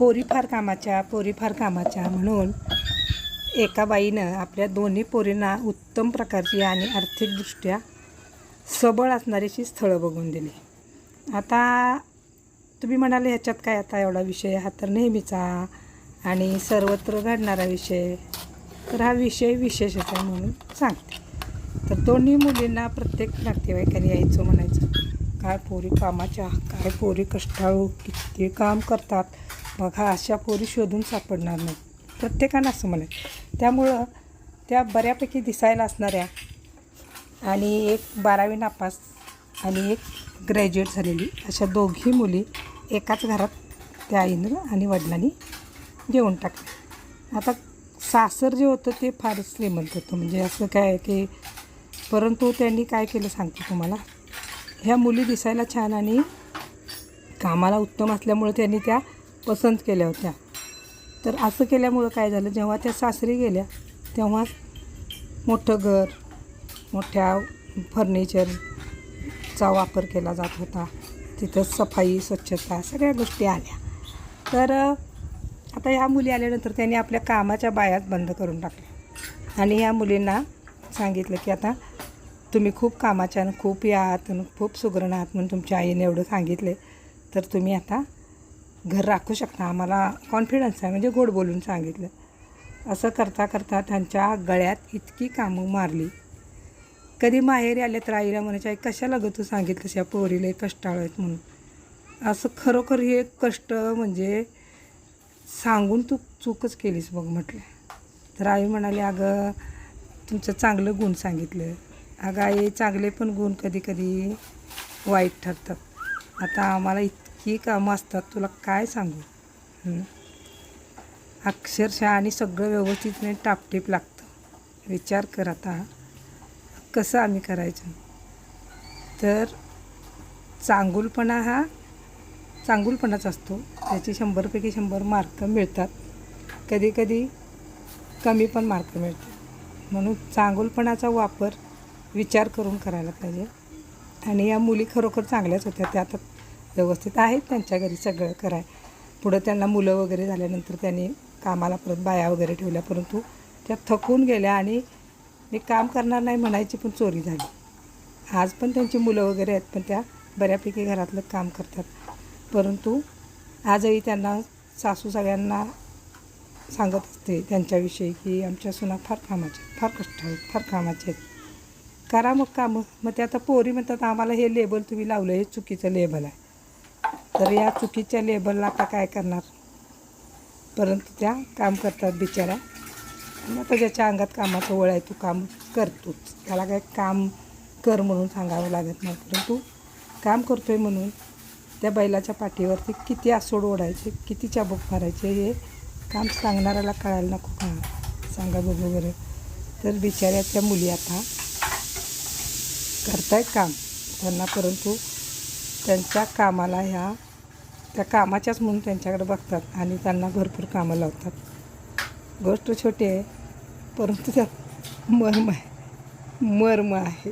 पोरी फार कामाच्या पोरी फार कामाच्या म्हणून एका बाईनं आपल्या दोन्ही पोरींना उत्तम प्रकारची आणि आर्थिकदृष्ट्या सबळ असणारीशी स्थळं बघून दिली. आता तुम्ही म्हणाले ह्याच्यात काय आता एवढा विषय? हा तर नेहमीचा आणि सर्वत्र घडणारा विषय. तर हा विषय विशेषच आहे म्हणून सांगते. तर दोन्ही मुलींना प्रत्येक नातेवाईकाने यायचं म्हणायचं काय पोरी कामाच्या काय पोरी कष्टाळू किती काम करतात बघा अशा पोरी शोधून सापडणार नाही प्रत्येकानं असं म्हणायचं. त्यामुळं त्या बऱ्यापैकी दिसायला असणाऱ्या आणि एक बारावी नापास आणि एक ग्रॅज्युएट झालेली अशा दोघी मुली एकाच घरात त्या आईनं आणि वडिलांनी जेवण टाकले आता सासर जे होतं ते फारच श्रीमंत होतं. म्हणजे असं काय की परंतु त्यांनी काय केलं सांगतो तुम्हाला? ह्या मुली दिसायला छान आणि कामाला उत्तम असल्यामुळे त्यांनी त्या पसंत केल्या होत्या. तर असं केल्यामुळं काय झालं जेव्हा त्या सासरी गेल्या तेव्हा मोठं घर मोठ्या फर्निचरचा वापर केला जात होता. तिथं सफाई स्वच्छता सगळ्या गोष्टी आल्या. तर आता ह्या मुली आल्यानंतर त्यांनी आपल्या कामाच्या बायाच बंद करून टाकल्या. आणि ह्या मुलींना सांगितलं की आता तुम्ही खूप कामाच्या खूप या आहात आणि खूप सुगरण आहात म्हणून तुमच्या आईने एवढं सांगितले. तर तुम्ही आता घर राखू शकता. आम्हाला कॉन्फिडन्स आहे. म्हणजे गोड बोलून सांगितलं. असं करता करता त्यांच्या गळ्यात इतकी कामं मारली. कधी माहेरी आले तर आईला म्हणायचे आई कशाला गं तू सांगितलंस या पोरीला? कष्टाळ आहेत म्हणून. असं खरोखर हे कष्ट म्हणजे सांगून तू चूकच केलीस बघ म्हटलं. तर आई म्हणाली अगं तुमचं चांगलं गुण सांगितलं. अगं आई चांगले पण गुण कधी कधी वाईट ठरतात. आता आम्हाला इतकी कामं असतात तुला काय सांगू? अक्षरशः आणि सगळं व्यवस्थित नाही टापटीप लागतं. विचार कर आता. कसं आम्ही करायचं? तर चांगुलपणा हा चांगुलपणाच असतो. त्याचे शंभरपैकी शंभर मार्क मिळतात. कधी कधी कमी पण मार्क मिळतात. म्हणून चांगुलपणाचा वापर विचार करून करायला पाहिजे. आणि या मुली खरोखर चांगल्याच होत्या. त्या आता व्यवस्थित आहेत त्यांच्या घरी सगळं कराय. पुढं त्यांना मुलं वगैरे झाल्यानंतर त्यांनी कामाला परत बाया वगैरे ठेवल्या परंतु त्या थकून गेल्या आणि मी काम करणार नाही म्हणायची पण चोरी झाली. आज पण त्यांची मुलं वगैरे आहेत पण त्या बऱ्यापैकी घरातलं काम करतात. परंतु आजही त्यांना सासू सगळ्यांना सांगत असते त्यांच्याविषयी की आमच्या सुना फार कामाच्या आहेत फार कष्ट आहेत फार कामाचे आहेत. करा मग कामं. मग ते आता पोरी म्हणतात आम्हाला हे लेबल तुम्ही लावलं हे चुकीचं लेबल आहे. तर या चुकीच्या लेबलला आता काय करणार? परंतु त्या काम करतात बिचारा आणि आता ज्याच्या अंगात कामाचं वळ आहे तू काम करतोच. त्याला काय काम कर म्हणून सांगावं लागत नाही. परंतु काम करतोय म्हणून त्या बैलाच्या पाठीवरती किती आसोड ओढायचे किती चाबूक मारायचे हे काम सांगणाऱ्याला कळायला नको का? सांगा बघू बरं. तर बिचाऱ्याच्या मुली आता करतायत काम. त्यांना परंतु त्यांच्या कामाला ह्या त्या कामाच्याच म्हणून त्यांच्याकडे बघतात आणि त्यांना भरपूर कामं लावतात. गोष्ट छोटी आहे परंतु त्यात मर्म आहे. मर्म आहे.